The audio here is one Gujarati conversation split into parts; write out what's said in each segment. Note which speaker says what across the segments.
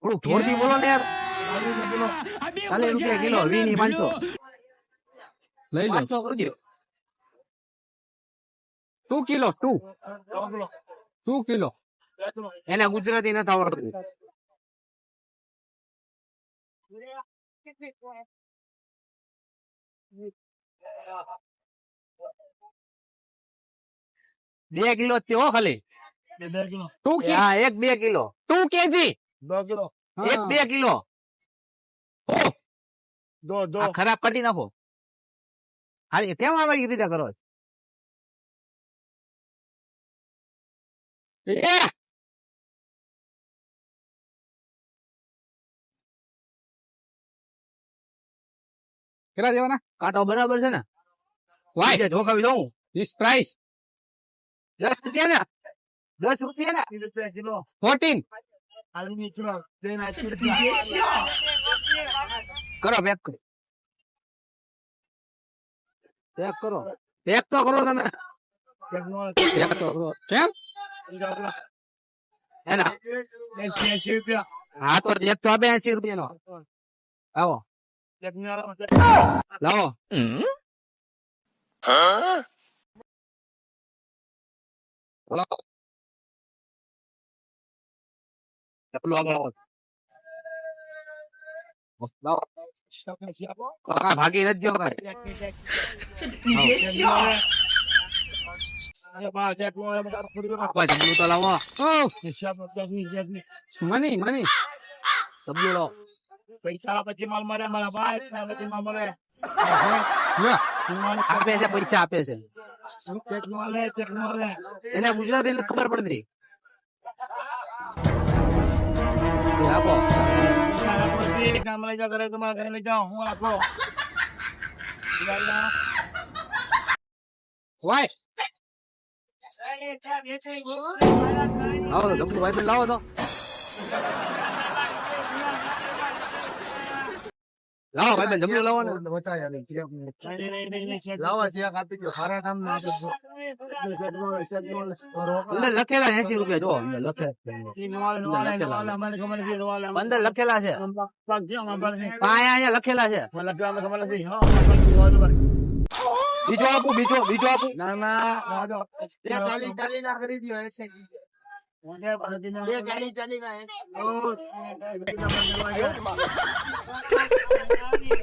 Speaker 1: થોડુંક જોરથી બોલો ને યાર ચાલીસ રૂપિયા કિલો વી ની પાંચસો
Speaker 2: લઈ લો
Speaker 1: પાંચસો કરી દો two kilo two
Speaker 2: two kilo
Speaker 1: એને ગુજરાતી નથી આવડતું બે કિલો જ તે હો ખાલી
Speaker 2: ટુ કે
Speaker 1: હા એક બે કિલો
Speaker 2: ટુ કેજી
Speaker 1: એક બે કિલો. આ ખરાબ કાઢી નાખો. હારી કેમ આવી રીતે કરો?
Speaker 2: કેટલા દેવાના?
Speaker 1: કાંટો બરાબર છે ને?
Speaker 2: વાય.
Speaker 1: છે જોખાવી દઉં.
Speaker 2: ધીસ પ્રાઇસ
Speaker 1: દસ રૂપિયા ને દસ રૂપિયા ને
Speaker 2: ફોર્ટીન
Speaker 1: કરો પેક કરો. પેક કરો. પેક તો કરો તમે. પેક તો કરો.
Speaker 2: કેમ?
Speaker 1: એના. હા તો એક તો આપે એસી રૂપિયા નો આવો. લાવો. લાવો. ચપલું આગળ આવો કાકા ભાગી નથી ગયો કાંઈ તો લાવો
Speaker 2: મની મની
Speaker 1: સબલું લાવો
Speaker 3: પૈસા પછી માલ મરે મારા ભાઈ પછી માલ મરે
Speaker 1: આપે છે પૈસા આપે છે એને ગુજરાતી ખબર પડતી
Speaker 3: કામ લઈ જાઓ ઘરે તમારા ઘરે લઈ જાઓ હું
Speaker 2: રાખો
Speaker 1: લાવો તો. ગમતું ભાઈ લાવો તો લાવો લાવો
Speaker 3: લાવો ચેક આપી દો ખરા કામ ના
Speaker 1: અંદર લખેલા એસી રૂપિયા જો અંદર લખેલા અંદર લખેલા છે અહીંયા લખેલા છે બીજો આપું બીજો બીજો આપું
Speaker 3: ના ના
Speaker 4: ચાલી ચાલી ના કરી દો એસે બે ચાલી ચાલી ના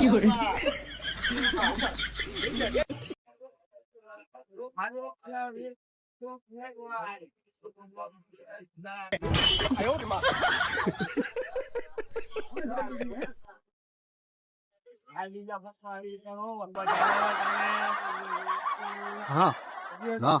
Speaker 2: 有人。哎呦我的妈！啊，
Speaker 5: 那。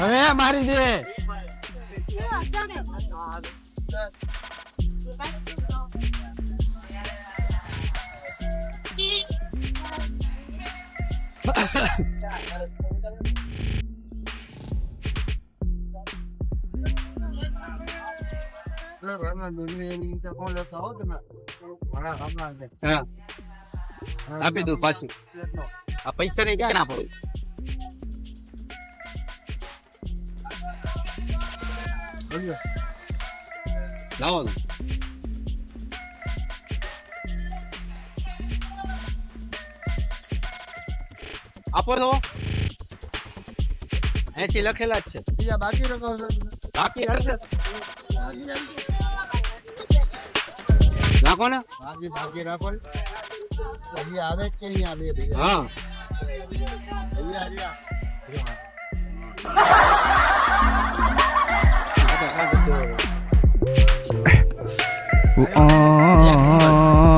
Speaker 5: 왜 말이니? મારી દે
Speaker 1: હા આપી દઉં પાછું. આ પૈસા ને ક્યાં ના પડું? લાવો આપો તો એસી લખેલા જ છે.
Speaker 4: બીજા બાકી રકમ
Speaker 1: બાકી હશે? નાખો ને
Speaker 4: બાકી બાકી રાખો ને. હજી આવે જ છે ભેગા.
Speaker 1: હા
Speaker 4: હજી આવ્યા.
Speaker 5: આ